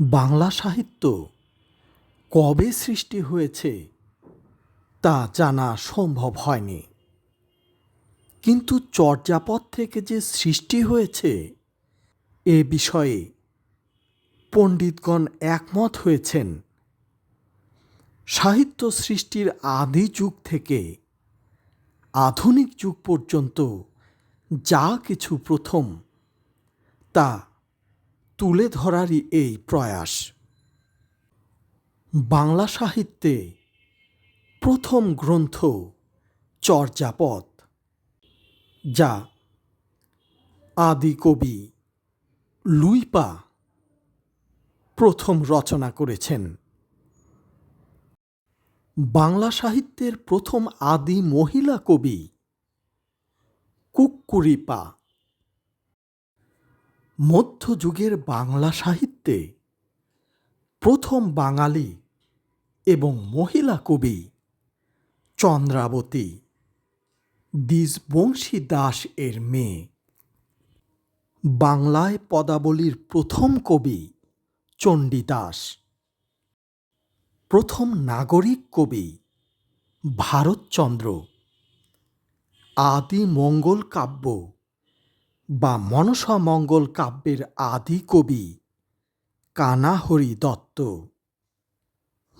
বাংলা সাহিত্য কবে সৃষ্টি হয়েছে তা জানা সম্ভব হয়নি। কিন্তু চর্যাপদ থেকে যে সৃষ্টি হয়েছে, এ বিষয়ে পণ্ডিতগণ একমত হয়েছেন। সাহিত্য সৃষ্টির আদি যুগ থেকে আধুনিক যুগ পর্যন্ত যা কিছু প্রথম, তা তুলে ধরারই এই প্রয়াস। বাংলা সাহিত্যে প্রথম গ্রন্থ চর্যাপদ, যা আদি কবি লুইপা প্রথম রচনা করেছেন। বাংলা সাহিত্যের প্রথম আদি মহিলা কবি কুক্কুরিপা মধ্যযুগের বাংলা সাহিত্যে প্রথম বাঙালি এবং মহিলা কবি চন্দ্রাবতী দ্বিজবংশী দাস এর মেয়ে। বাংলায় পদাবলীর প্রথম কবি চণ্ডীদাস প্রথম নাগরিক কবি ভারতচন্দ্র। আদি মঙ্গল কাব্য বা মনসা মঙ্গল কাব্যের আদি কবি কানাহরি দত্ত।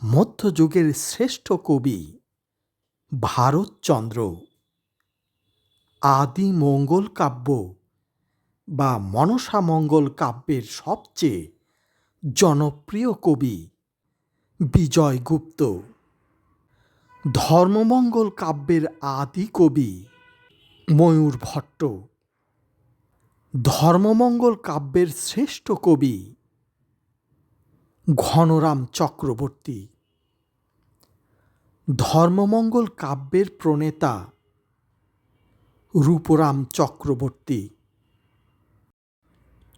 মধ্যযুগের শ্রেষ্ঠ কবি ভারতচন্দ্র। আদি মঙ্গল কাব্য বা মনসা মঙ্গল কাব্যের সবচেয়ে জনপ্রিয় কবি বিজয়গুপ্ত ধর্মমঙ্গল কাব্যের আদি কবি ময়ূর ভট্ট। ধর্মমঙ্গল কাব্যের শ্রেষ্ঠ কবি ঘনরাম চক্রবর্তী। ধর্মমঙ্গল কাব্যের প্রণেতা রূপরাম চক্রবর্তী।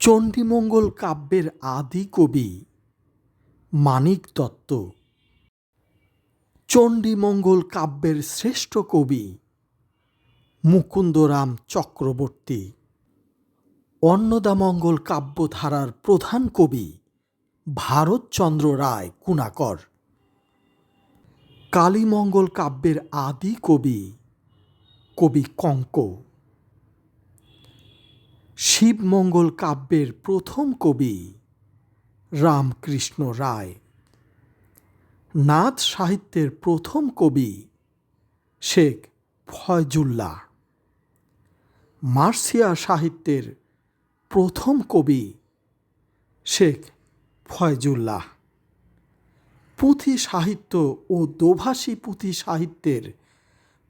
চণ্ডীমঙ্গল কাব্যের আদি কবি মানিক দত্ত। চণ্ডীমঙ্গল কাব্যের শ্রেষ্ঠ কবি মুকুন্দরাম চক্রবর্তী। অন্নদামঙ্গল কাব্যধারার প্রধান কবি ভারতচন্দ্র রায় কুণাকর। কালীমঙ্গল কাব্যের আদি কবি কবি কঙ্ক। শিবমঙ্গল কাব্যের প্রথম কবি রামকৃষ্ণ রায়। নাথ সাহিত্যের প্রথম কবি শেখ ফয়জুল্লাহ। মার্সিয়া সাহিত্যের প্রথম কবি শেখ ফয়জুল্লাহ। পুঁথি সাহিত্য ও দোভাষী পুঁথি সাহিত্যের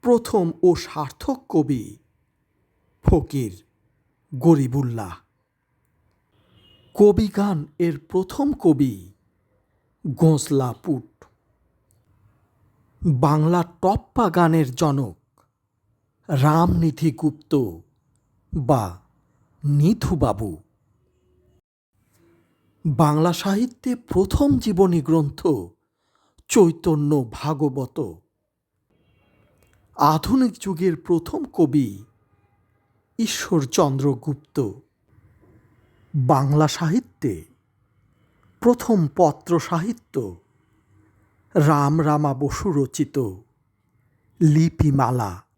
প্রথম ও সার্থক কবি ফকির গরিবুল্লাহ। কবিগান এর প্রথম কবি গোঁসলা পুট বাংলা টপ্পা গানের জনক রামনিধি গুপ্ত বা নিথুবাবু বাংলা সাহিত্যে প্রথম জীবনী গ্রন্থ চৈতন্য ভাগবত। আধুনিক যুগের প্রথম কবি ঈশ্বরচন্দ্র গুপ্ত। বাংলা সাহিত্যে প্রথম পত্র সাহিত্য রাম রামা বসু রচিত লিপিমালা।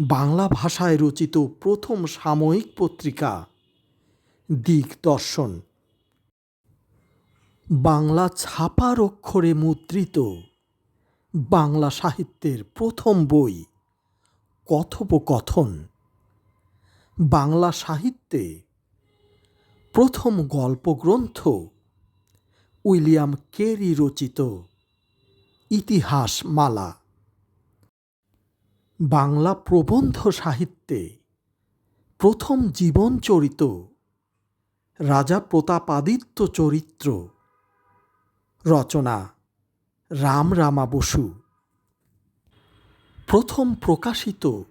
বাংলা ভাষায় রচিত প্রথম সাময়িক পত্রিকা, দিগদর্শন। বাংলা ছাপার অক্ষরে মুদ্রিত বাংলা সাহিত্যের প্রথম বই, কথোপকথন। বাংলা সাহিত্যে প্রথম গল্পগ্রন্থ উইলিয়াম কেরি রচিত ইতিহাস মালা বাংলা প্রবন্ধ সাহিত্যে প্রথম জীবনচরিত রাজা প্রতাপাদিত্য চরিত্র রচনা রাম রামা বসু। প্রথম প্রকাশিত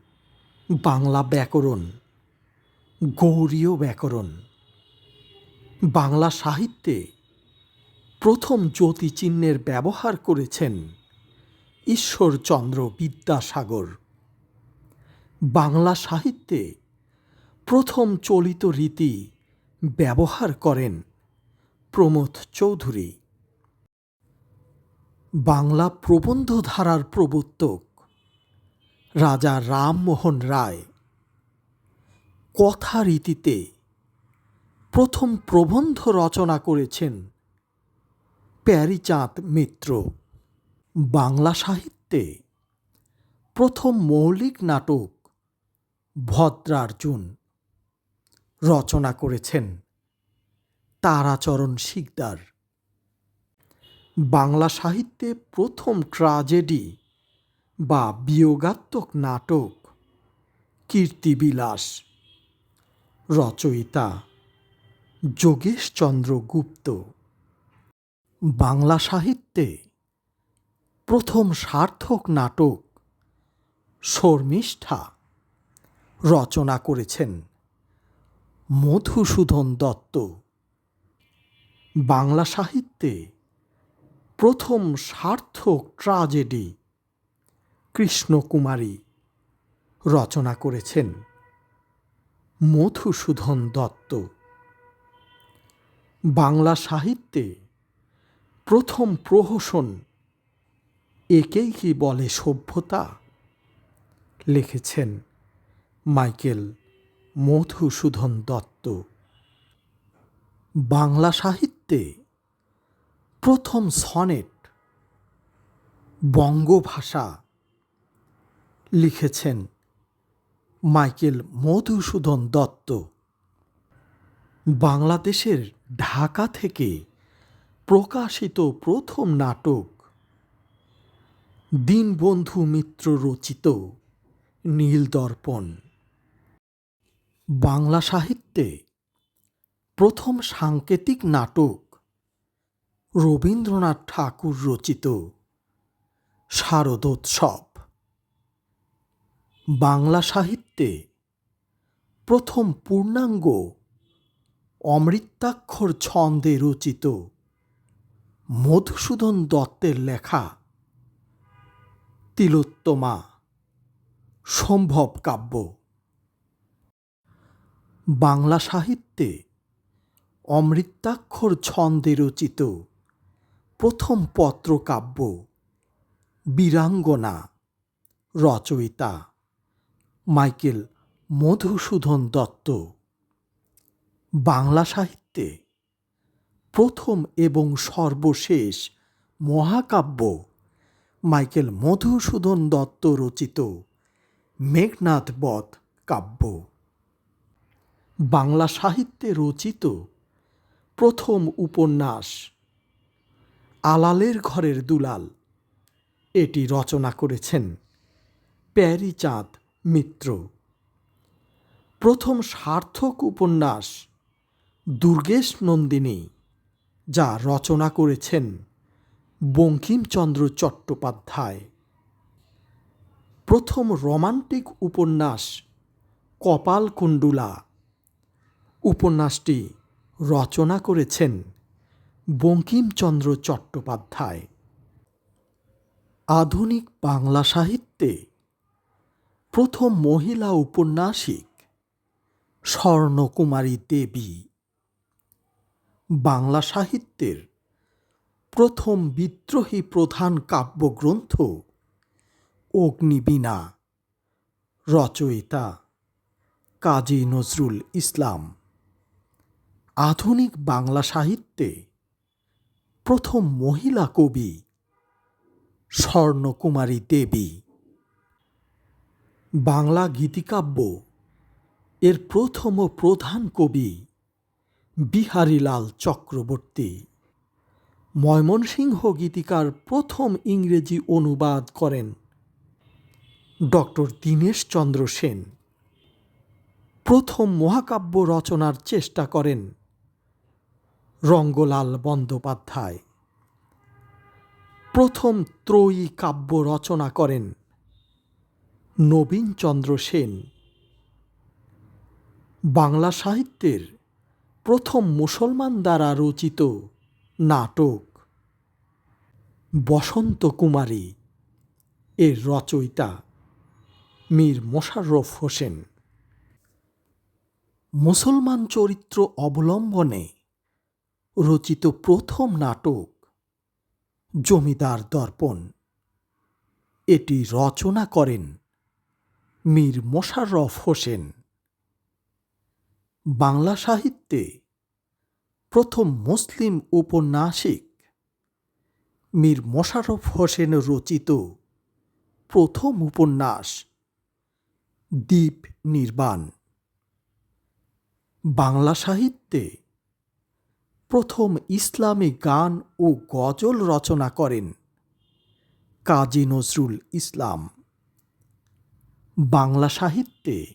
বাংলা ব্যাকরণ গৌরীয় ব্যাকরণ। বাংলা সাহিত্যে প্রথম জ্যোতিচিহ্নের ব্যবহার করেছেন ঈশ্বরচন্দ্র বিদ্যাসাগর। বাংলা সাহিত্যে প্রথম চলিত রীতি ব্যবহার করেন প্রমোদ চৌধুরী। বাংলা প্রবন্ধ ধারার প্রবর্তক রাজা রামমোহন রায় কথা রীতিতে প্রথম প্রবন্ধ রচনা করেছেন প্যারিচাঁদ মিত্র। বাংলা সাহিত্যে প্রথম মৌলিক নাটক ভদ্রার্জুন রচনা করেছেন তারাচরণ শিকদার। বাংলা সাহিত্যে প্রথম ট্রাজেডি বা বিয়োগাত্মক নাটক কীর্তিবিলাস। রচয়িতা যোগেশচন্দ্র গুপ্ত। বাংলা সাহিত্যে প্রথম সার্থক নাটক শর্মিষ্ঠা। রচনা করেছেন মধুসূদন দত্ত। বাংলা সাহিত্যে প্রথম সার্থক ট্রাজেডি কৃষ্ণকুমারী রচনা করেছেন মধুসূদন দত্ত। বাংলা সাহিত্যে প্রথম প্রহসন একেই কি বলে সভ্যতা? লিখেছেন মাইকেল মধুসূদন দত্ত। বাংলা সাহিত্যে প্রথম সনেট বঙ্গভাষা লিখেছেন মাইকেল মধুসূদন দত্ত। বাংলাদেশের ঢাকা থেকে প্রকাশিত প্রথম নাটক দীনবন্ধু মিত্র রচিত নীলদর্পণ। বাংলা সাহিত্যে প্রথম সাংকেতিক নাটক রবীন্দ্রনাথ ঠাকুর রচিত শারদোৎসব। বাংলা সাহিত্যে প্রথম পূর্ণাঙ্গ অমৃতাক্ষর ছন্দে রচিত মধুসূদন দত্তের লেখা তিলোত্তমা সম্ভব কাব্য। বাংলা সাহিত্যে অমৃতাক্ষর ছন্দে রচিত প্রথম পত্রকাব্য বীরাঙ্গনা, রচয়িতা মাইকেল মধুসূদন দত্ত। বাংলা সাহিত্যে প্রথম এবং সর্বশেষ মহাকাব্য মাইকেল মধুসূদন দত্ত রচিত মেঘনাথ বধ কাব্য। বাংলা সাহিত্যে রচিত প্রথম উপন্যাস, আলালের ঘরের দুলাল। এটি রচনা করেছেন প্যারিচাঁদ মিত্র। প্রথম সার্থক উপন্যাস, দুর্গেশ নন্দিনী, যা রচনা করেছেন বঙ্কিমচন্দ্র চট্টোপাধ্যায়। প্রথম রোমান্টিক উপন্যাস, কপালকুণ্ডুলা। উপন্যাসটি রচনা করেছেন বঙ্কিমচন্দ্র চট্টোপাধ্যায়। আধুনিক বাংলা সাহিত্যে প্রথম মহিলা উপন্যাসিক স্বর্ণকুমারী দেবী। বাংলা সাহিত্যের প্রথম বিদ্রোহী প্রধান কাব্যগ্রন্থ অগ্নিবীণা, রচয়িতা কাজী নজরুল ইসলাম। আধুনিক বাংলা সাহিত্যে প্রথম মহিলা কবি স্বর্ণকুমারী দেবী। বাংলা গীতিকাব্য এর প্রথম ও প্রধান কবি বিহারীলাল চক্রবর্তী। ময়মনসিংহ গীতিকার প্রথম ইংরেজি অনুবাদ করেন ডক্টর দীনেশচন্দ্র সেন। প্রথম মহাকাব্য রচনার চেষ্টা করেন রঙ্গলাল বন্দ্যোপাধ্যায়। প্রথম ত্রয়ী কাব্য রচনা করেন নবীনচন্দ্র সেন। বাংলা সাহিত্যের প্রথম মুসলমান দ্বারা রচিত নাটক বসন্ত কুমারী এর রচয়িতা মীর মোশাররফ হোসেন। মুসলমান চরিত্র অবলম্বনে রচিত প্রথম নাটক, জমিদার দর্পণ। এটি রচনা করেন মীর মোশাররফ হোসেন। বাংলা সাহিত্যে প্রথম মুসলিম উপন্যাসিক মীর মোশাররফ হোসেন রচিত প্রথম উপন্যাস, দ্বীপ নির্বাণ। বাংলা সাহিত্যে প্রথম ইসলামী গান ও গজল রচনা করেন কাজী নজরুল ইসলাম। বাংলা সাহিত্যে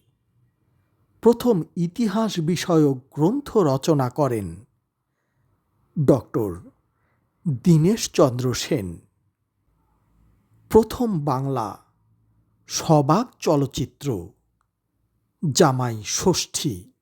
প্রথম ইতিহাস বিষয়ক গ্রন্থ রচনা করেন ডক্টর দীনেশচন্দ্র সেন। প্রথম বাংলা সবাক চলচ্চিত্র জামাই ষষ্ঠী।